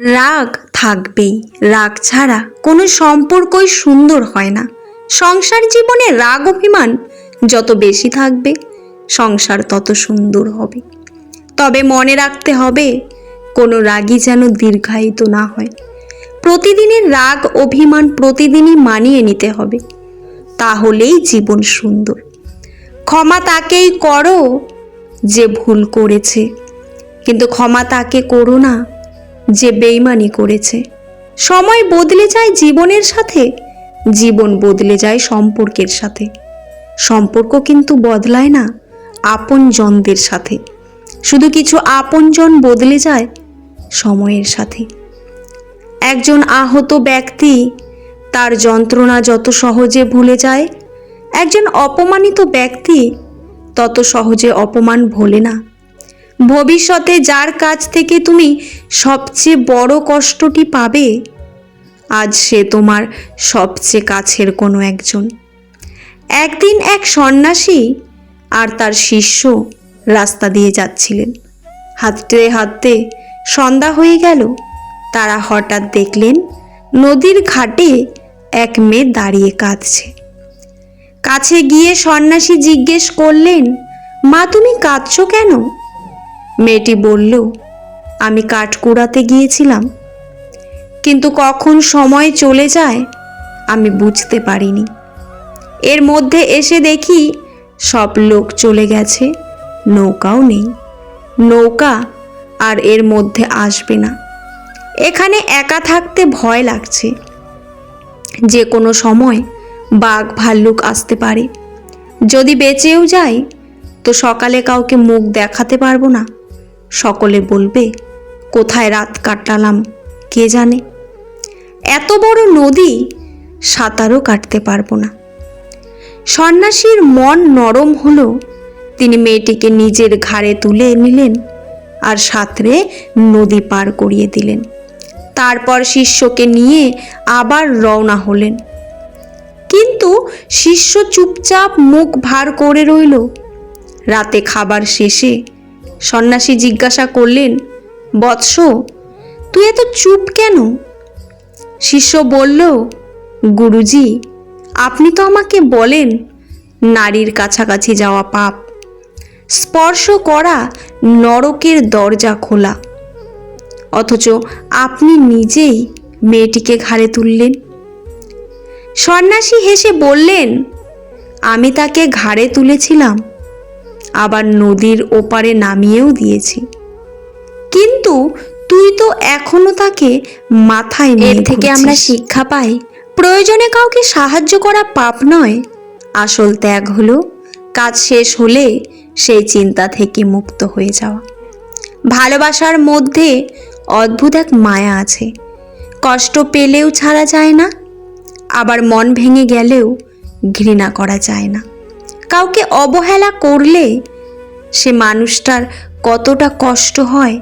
রাগ থাকবেই। রাগ ছাড়া কোনো সম্পর্কই সুন্দর হয় না। সংসার জীবনে রাগ অভিমান যত বেশি থাকবে, সংসার তত সুন্দর হবে। তবে মনে রাখতে হবে, কোনো রাগই যেন দীর্ঘায়িত না হয়। প্রতিদিনের রাগ অভিমান প্রতিদিনই মানিয়ে নিতে হবে। তাহলেই জীবন সুন্দর। ক্ষমা তাকেই করো যে ভুল করেছে। কিন্তু ক্ষমা তাকে করো না যে বেইমানি করেছে। সময় বদলে যায় জীবনের সাথে, জীবন বদলে যায় সম্পর্কের সাথে। সম্পর্ক কিন্তু বদলায় না, আপনজনদের সাথে। শুধু কিছু আপনজন বদলে যায় সময়ের সাথে। একজন আহত ব্যক্তি, তার যন্ত্রণা যত সহজে ভুলে যায়, একজন অপমানিত ব্যক্তি, তত সহজে অপমান ভোলে না। ভবিষ্যতে যার কাছ থেকে তুমি সবচেয়ে বড় কষ্টটি পাবে, আজ সে তোমার সবচেয়ে কাছের কোনো একজন। একদিন এক সন্ন্যাসী আর তার শিষ্য রাস্তা দিয়ে যাচ্ছিলেন। হাঁটতে হাঁটতে সন্ধ্যা হয়ে গেল। তারা হঠাৎ দেখলেন নদীর ঘাটে এক মেয়ে দাঁড়িয়ে কাঁদছে। কাছে গিয়ে সন্ন্যাসী জিজ্ঞেস করলেন, মা, তুমি কাঁদছো কেন? মেয়েটি বলল, আমি কাঠ কুড়াতে গিয়েছিলাম। কিন্তু কখন সময় চলে যায়, আমি বুঝতে পারিনি। এর মধ্যে এসে দেখি সব লোক চলে গেছে, নৌকাও নেই। নৌকা আর এর মধ্যে আসবে না। এখানে একা থাকতে ভয় লাগছে। যে কোনো সময় বাঘ ভাল্লুক আসতে পারে। যদি বেঁচেও যাই তো সকালে কাউকে মুখ দেখাতে পারব না। সকলে বলবে, কোথায় রাত কাটালাম, কে জানে? এত বড় নদী সাঁতারও কাটতে পারব না। সন্ন্যাসীর মন নরম হলো, তিনি মেয়েটিকে নিজের ঘাড়ে তুলে নিলেন আর সাঁতরে নদী পার করিয়ে দিলেন। তারপর শিষ্যকে নিয়ে আবার রওনা হলেন। কিন্তু শিষ্য চুপচাপ মুখ ভার করে রইল। রাতে খাবার শেষে সন্ন্যাসী জিজ্ঞাসা করলেন, বৎস, তুই এত চুপ কেন? শিষ্য বলল, গুরুজি, আপনি তো আমাকে বলেন, নারীর কাছাকাছি যাওয়া পাপ। স্পর্শ করা নরকের দরজা খোলা। অথচ আপনি নিজেই মেয়েটিকে ঘাড়ে তুললেন। সন্ন্যাসী হেসে বললেন, আমি তাকে ঘাড়ে তুলেছিলাম। আবার নদীর ওপারে নামিয়েও দিয়েছি। কিন্তু তুই তো এখনও তাকে মাথায় এর থেকে আমরা শিক্ষা পাই। প্রয়োজনে কাউকে সাহায্য করা পাপ নয়। আসল ত্যাগ হলো কাজ শেষ হলে সেই চিন্তা থেকে মুক্ত হয়ে যাওয়া। ভালোবাসার মধ্যে অদ্ভুত এক মায়া আছে। কষ্ট পেলেও ছাড়া যায় না আবার মন ভেঙে গেলেও ঘৃণা করা যায় না। কাউকে অবহেলা করলে সে মানুষটার কতটা কষ্ট হয়,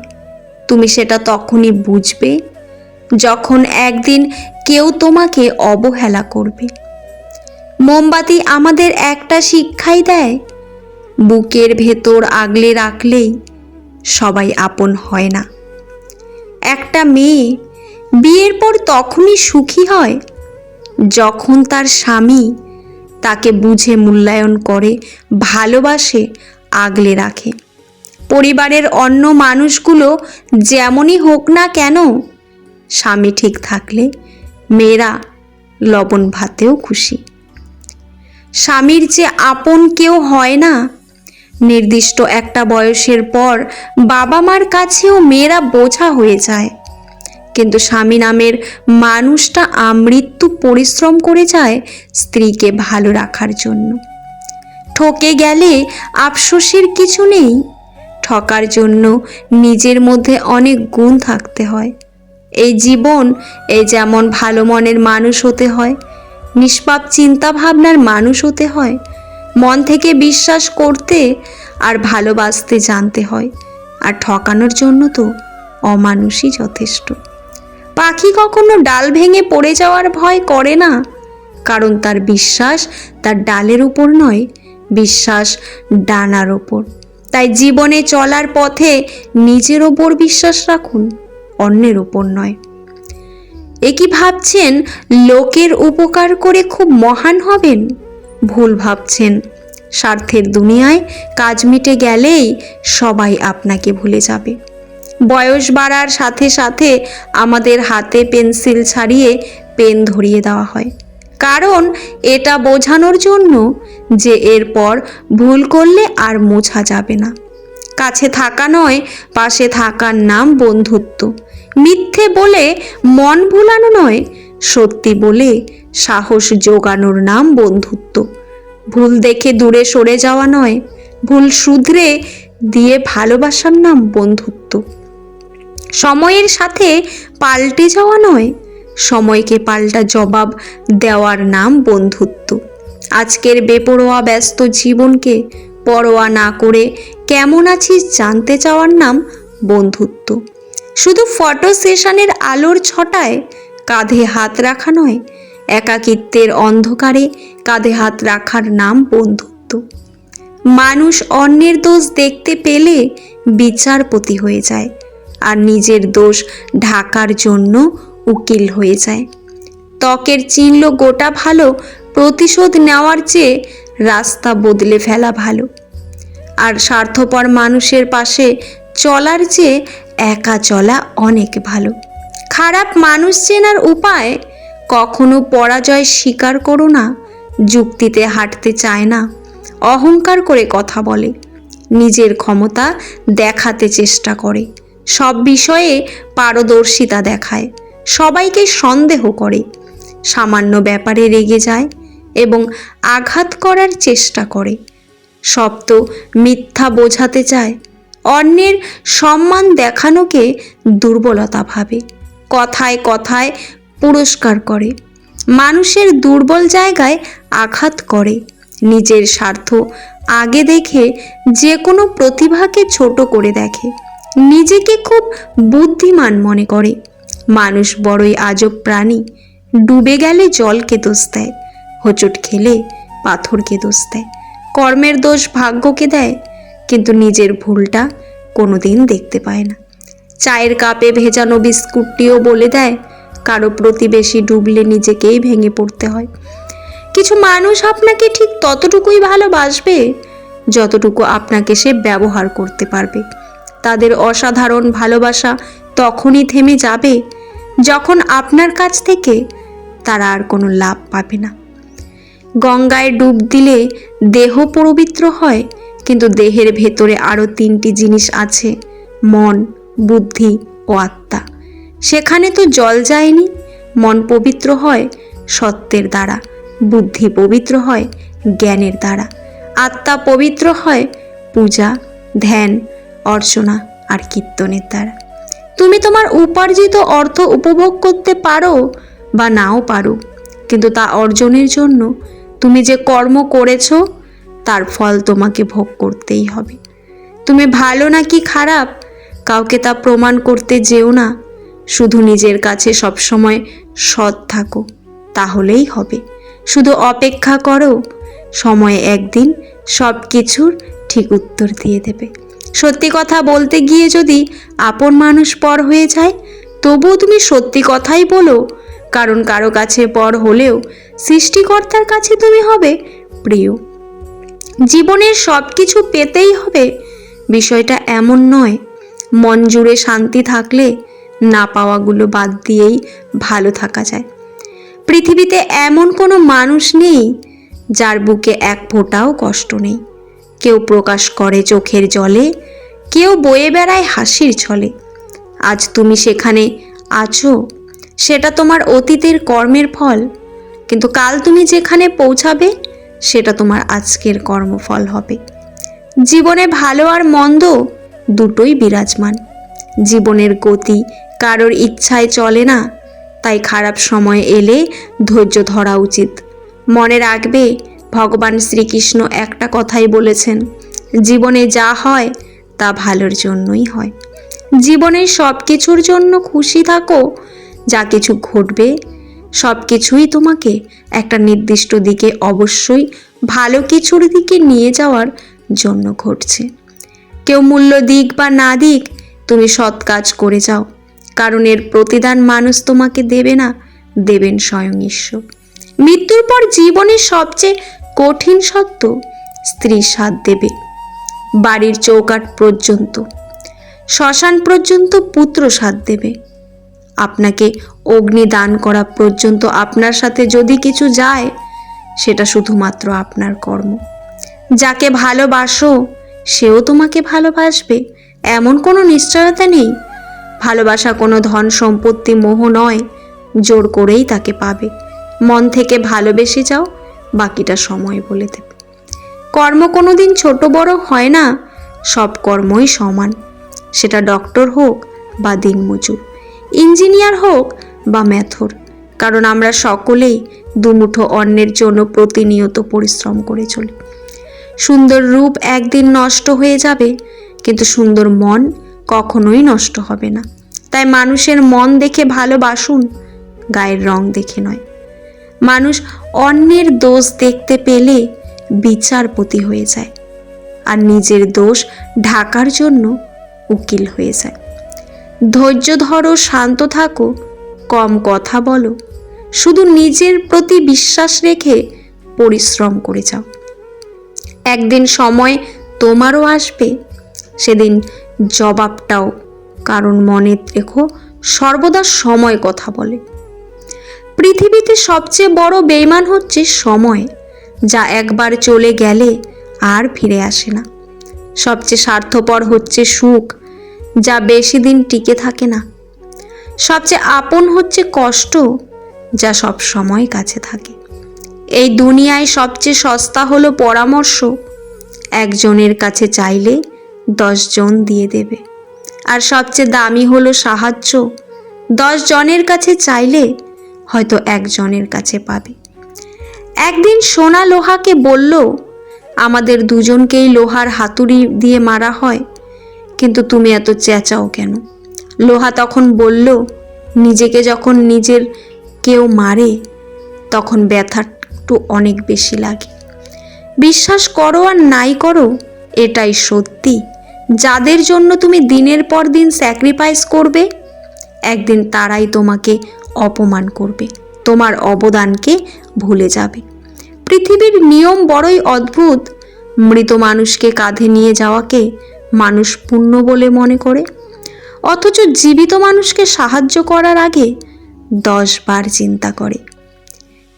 তুমি সেটা তখনই বুঝবে যখন একদিন কেউ তোমাকে অবহেলা করবে। মোমবাতি আমাদের একটা শিক্ষাই দেয়, বুকের ভেতর আগলে রাখলেই সবাই আপন হয় না। একটা মেয়ে বিয়ের পর তখনই সুখী হয় যখন তার স্বামী তাকে বুঝে মূল্যায়ন করে, ভালোবাসে, আগলে রাখে। পরিবারের অন্য মানুষগুলো যেমনই হোক না কেন, স্বামী ঠিক থাকলে মেয়েরা লবণ ভাতেও খুশি। স্বামীর যে আপন কেউ হয় না, নির্দিষ্ট একটা বয়সের পর বাবা মার কাছেও মেয়েরা বোঝা হয়ে যায়। কিন্তু স্বামী নামের মানুষটা আমৃত্যু পরিশ্রম করে যায় স্ত্রীকে ভালো রাখার জন্য। ঠকে গেলে আফসোসের কিছু নেই। ঠকার জন্য নিজের মধ্যে অনেক গুণ থাকতে হয়। এই জীবন এই যেমন ভালো মনের মানুষ হতে হয়, নিষ্পাপ চিন্তা ভাবনার মানুষ হতে হয়, মন থেকে বিশ্বাস করতে আর ভালোবাসতে জানতে হয়। আর ঠকানোর জন্য তো অমানুষই যথেষ্ট। পাখি কখনো ডাল ভেঙে পড়ে যাওয়ার ভয় করে না। কারণ তার বিশ্বাস তার ডালের উপর নয়, বিশ্বাস ডানার ওপর তাই জীবনে চলার পথে নিজের ওপর বিশ্বাস রাখুন, অন্যের উপর নয়। এ কি ভাবছেন, লোকের উপকার করে খুব মহান হবেন? ভুল ভাবছেন, স্বার্থের দুনিয়ায় কাজ মিটে গেলেই সবাই আপনাকে ভুলে যাবে। বয়স বাড়ার সাথে সাথে আমাদের হাতে পেন্সিল ছাড়িয়ে পেন ধরিয়ে দেওয়া হয়। কারণ এটা বোঝানোর জন্য যে এরপর ভুল করলে আর মোছা যাবে না। কাছে থাকা নয়, পাশে থাকার নাম বন্ধুত্ব। মিথ্যে বলে মন ভুলানো নয়, সত্যি বলে সাহস জোগানোর নাম বন্ধুত্ব। ভুল দেখে দূরে সরে যাওয়া নয়, ভুল শুধরে দিয়ে ভালোবাসার নাম বন্ধুত্ব। সময়ের সাথে পাল্টে যাওয়া নয়। সময়কে পাল্টা জবাব দেওয়ার নাম বন্ধুত্ব। আজকের বেপরোয়া ব্যস্ত জীবনকে পরোয়া না করে কেমন আছিস জানতে চাওয়ার নাম বন্ধুত্ব। শুধু ফটো সেশনের আলোর ছটায় কাঁধে হাত রাখা নয়, একাকিত্বের অন্ধকারে কাঁধে হাত রাখার নাম বন্ধুত্ব। মানুষ অন্যের দোষ দেখতে পেলে বিচারপতি হয়ে যায়। আর নিজের দোষ ঢাকার জন্য উকিল হয়ে যায়। ত্বকের চিনল গোটা ভালো, প্রতিশোধ নেওয়ার চেয়ে রাস্তা বদলে ফেলা ভালো। আর স্বার্থপর মানুষের পাশে চলার চেয়ে একা চলা অনেক ভালো। খারাপ মানুষ চেনার উপায়, কখনো পরাজয় স্বীকার করো না, যুক্তিতে হাঁটতে চায় না, অহংকার করে কথা বলে, নিজের ক্ষমতা দেখাতে চেষ্টা করে। সব বিষয়ে পারদর্শিতা দেখায়, সবাইকে সন্দেহ করে, সামান্য ব্যাপারে রেগে যায় এবং আঘাত করার চেষ্টা করে। সব তো মিথ্যা বোঝাতে চায়, অন্যের সম্মান দেখানোকে দুর্বলতা ভাবে, কথায় কথায় পুরস্কার করে, মানুষের দুর্বল জায়গায় আঘাত করে, নিজের স্বার্থ আগে দেখে যে কোনো প্রতিভাকে ছোট করে দেখে। নিজেকে খুব বুদ্ধিমান মনে করে। মানুষ বড়ই আজব প্রাণী। ডুবে গেলে জলকে দোষ দেয়, হোঁচট খেলে পাথরকে দোষ দেয়। কর্মের দোষ ভাগ্যকে দেয়, কিন্তু নিজের ভুলটা কোনোদিন দেখতে পায় না। চায়ের কাপে ভেজানো বিস্কুটটিও বলে দেয়, কারও প্রতিবেশী ডুবলে নিজেকেই ভেঙে পড়তে হয়। কিছু মানুষ আপনাকে ঠিক ততটুকুই ভালোবাসবে, যতটুকু আপনাকে সে ব্যবহার করতে পারবে। তাদের অসাধারণ ভালোবাসা তখনই থেমে যাবে যখন আপনার কাছ থেকে তারা আর কোনো লাভ পাবে না। গঙ্গায় ডুব দিলে দেহ পবিত্র হয়, কিন্তু দেহের ভেতরে আরও তিনটি জিনিস আছে, মন, বুদ্ধি ও আত্মা। সেখানে তো জল যায়নি, মন পবিত্র হয়, সত্যের দ্বারা, বুদ্ধি পবিত্র হয়, জ্ঞানের দ্বারা। আত্মা পবিত্র হয়, পূজা, ধ্যান অর্চনা আর কীর্তনের দ্বারা। তুমি তোমার উপার্জিত অর্থ উপভোগ করতে পারো বা নাও পারো, কিন্তু তা অর্জনের জন্য তুমি যে কর্ম করেছ, তার ফল তোমাকে ভোগ করতেই হবে। তুমি ভালো নাকি খারাপ, কাউকে তা প্রমাণ করতে যেও না, শুধু নিজের কাছে সবসময় সৎ থাকো, তাহলেই হবে। শুধু অপেক্ষা করো, সময় একদিন সব কিছুর ঠিক উত্তর দিয়ে দেবে। সত্যি কথা বলতে গিয়ে যদি আপন মানুষ পর হয়ে যায়, তবুও তুমি সত্যি কথাই বলো। কারণ কারও কাছে পর হলেও সৃষ্টিকর্তার কাছে তুমি হবে প্রিয়। জীবনের সব কিছু পেতেই হবে। বিষয়টা এমন নয়। মন জুড়ে শান্তি থাকলে না পাওয়াগুলো বাদ দিয়েই ভালো থাকা যায়। পৃথিবীতে এমন কোনো মানুষ নেই যার বুকে এক ফোঁটাও কষ্ট নেই। কেউ প্রকাশ করে চোখের জলে, কেউ বয়ে বেড়ায় হাসির ছলে। আজ তুমি সেখানে আছো, সেটা তোমার অতীতের কর্মের ফল। কিন্তু কাল তুমি যেখানে পৌঁছাবে, সেটা তোমার আজকের কর্মফল হবে। জীবনে ভালো আর মন্দ দুটোই বিরাজমান। জীবনের গতি কারোর ইচ্ছায় চলে না, তাই খারাপ সময় এলে ধৈর্য ধরা উচিত। মনে রাখবে ভগবান শ্রীকৃষ্ণ একটা কথাই বলেছেন, জীবনে যা হয় তা ভালোর জন্যই হয়। জীবনের সব কিছুর জন্য খুশি থাকো, যা কিছু ঘটবে, সব কিছুই তোমাকে একটা নির্দিষ্ট দিকে অবশ্যই ভালো কিছুর দিকে নিয়ে যাওয়ার জন্য ঘটছে। কেউ মূল্য দিক বা না দিক তুমি সৎ কাজ করে যাও, কারণ এর প্রতিদান মানুষ তোমাকে দেবে না, দেবেন স্বয়ং ঈশ্বর। মৃত্যুর পর জীবনের সবচেয়ে কঠিন সত্য স্ত্রী সাথ দেবে। বাড়ির চৌকাট পর্যন্ত, শ্মশান পর্যন্ত পুত্র সাথ দেবে। আপনাকে অগ্নি দান করা পর্যন্ত আপনার সাথে যদি কিছু যায়, সেটা শুধুমাত্র আপনার কর্ম। যাকে ভালোবাসো, সেও তোমাকে ভালোবাসবে। এমন কোনো নিশ্চয়তা নেই। ভালোবাসা কোনো ধন সম্পত্তি মোহ নয়, জোর করেই তাকে পাবে। মন থেকে ভালোবেসে যাও বাকিটা সময় বলে দেবে। কর্ম কোনো দিন ছোট বড় হয় না, সব কর্মই সমান। সেটা ডক্টর হোক বা দিনমজুর, ইঞ্জিনিয়ার হোক বা ম্যাথর, কারণ আমরা সকলেই দুমুঠো অন্যের জন্য প্রতিনিয়ত পরিশ্রম করে চলি। সুন্দর রূপ একদিন নষ্ট হয়ে যাবে, কিন্তু সুন্দর মন কখনোই নষ্ট হবে না। তাই মানুষের মন দেখে ভালোবাসুন, গায়ের রং দেখে নয়। মানুষ অন্যের দোষ দেখতে পেলে বিচারপতি হয়ে যায় আর নিজের দোষ ঢাকার জন্য উকিল হয়ে যায়। ধৈর্য ধরো, শান্ত থাকো, কম কথা বলো, শুধু নিজের প্রতি বিশ্বাস রেখে পরিশ্রম করে যাও। একদিন সময় তোমারও আসবে, সেদিন জবাবটাও কারণ মনে রেখো, সর্বদা সময় কথা বলে। পৃথিবীতে সবচেয়ে বড় বেইমান হচ্ছে সময়, যা একবার চলে গেলে আর ফিরে আসে না। সবচেয়ে স্বার্থপর হচ্ছে সুখ, যা বেশি দিন টিকে থাকে না। সবচেয়ে আপন হচ্ছে কষ্ট, যা সব সময় কাছে থাকে। এই দুনিয়ায় সবচেয়ে সস্তা হলো পরামর্শ, একজনের কাছে চাইলে দশজন দিয়ে দেবে। আর সবচেয়ে দামি হলো সাহায্য দশ জনের কাছে চাইলে হয়তো একজনের কাছে পাবে। একদিন সোনা লোহাকে বলল, আমাদের দুজনকেই লোহার হাতুড়ি দিয়ে মারা হয়, কিন্তু তুমি এত চেঁচাও কেন? লোহা তখন বলল, নিজেকে যখন নিজের কেউ মারে, তখন ব্যথা একটু অনেক বেশি লাগে। বিশ্বাস করো আর নাই করো, এটাই সত্যি। যাদের জন্য তুমি দিনের পর দিন স্যাক্রিফাইস করবে, একদিন তারাই তোমাকে অপমান করবে। তোমার অবদানকে ভুলে যাবে। পৃথিবীর নিয়ম বড়ই অদ্ভুত। মৃত মানুষকে কাঁধে নিয়ে যাওয়াকে মানুষ পুণ্য বলে মনে করে। অথচ জীবিত মানুষকে সাহায্য করার আগে দশ বার চিন্তা করে।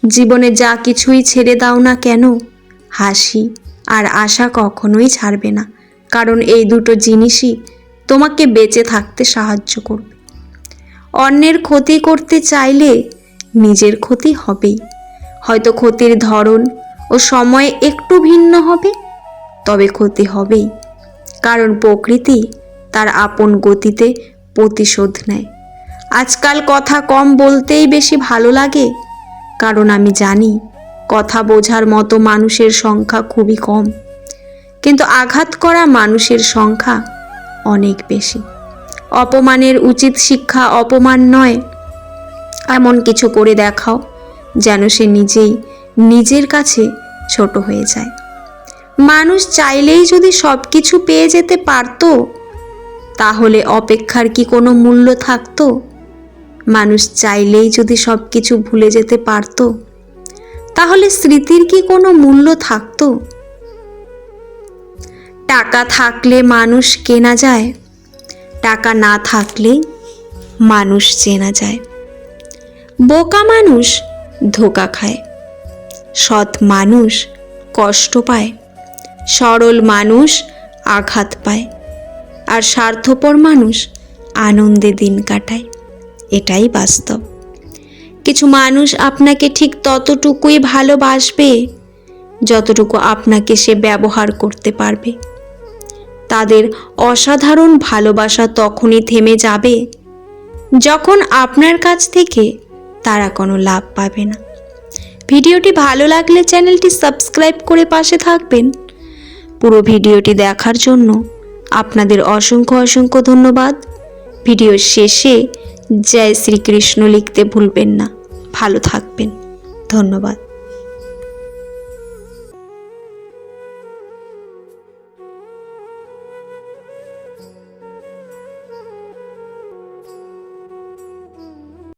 জীবনে যা কিছুই ছেড়ে দাও না কেন, হাসি আর আশা কখনোই ছাড়বে না। কারণ এই দুটো জিনিসই তোমাকে বেঁচে থাকতে সাহায্য করবে। অন্যের ক্ষতি করতে চাইলে নিজের ক্ষতি হবেই। হয়তো ক্ষতির ধরন ও সময় একটু ভিন্ন হবে, তবে ক্ষতি হবেই। কারণ প্রকৃতি তার আপন গতিতে প্রতিশোধ নেয়। আজকাল কথা কম বলতেই বেশি ভালো লাগে। কারণ আমি জানি, কথা বোঝার মতো মানুষের সংখ্যা খুবই কম। কিন্তু আঘাত করা মানুষের সংখ্যা অনেক বেশি। অপমানের উচিত শিক্ষা অপমান নয়। এমন কিছু করে দেখাও, যেন সে নিজেই নিজের কাছে ছোট হয়ে যায়। মানুষ চাইলেই যদি সব কিছু পেয়ে যেতে পারতো, তাহলে অপেক্ষার কি কোনো মূল্য থাকতো? মানুষ চাইলেই যদি সব কিছু ভুলে যেতে পারতো, তাহলে স্মৃতির কি কোনো মূল্য থাকতো? টাকা থাকলে মানুষ কেনা যায় টাকা না থাকলে মানুষ চেনা যায়। বোকা মানুষ ধোকা খায়। সৎ মানুষ কষ্ট পায়। সরল মানুষ আঘাত পায়। আর স্বার্থপর মানুষ আনন্দে দিন কাটায়। এটাই বাস্তব। কিছু মানুষ আপনাকে ঠিক ততটুকুই ভালোবাসবে, যতটুকু আপনাকে সে ব্যবহার করতে পারবে। তাদের অসাধারণ ভালোবাসা তখনই থেমে যাবে যখন আপনার কাছ থেকে তারা কোনো লাভ পাবে না। ভিডিওটি ভালো লাগলে চ্যানেলটি সাবস্ক্রাইব করে পাশে থাকবেন। পুরো ভিডিওটি দেখার জন্য আপনাদের অসংখ্য অসংখ্য ধন্যবাদ। ভিডিওর শেষে জয় শ্রীকৃষ্ণ লিখতে ভুলবেন না। ভালো থাকবেন। ধন্যবাদ।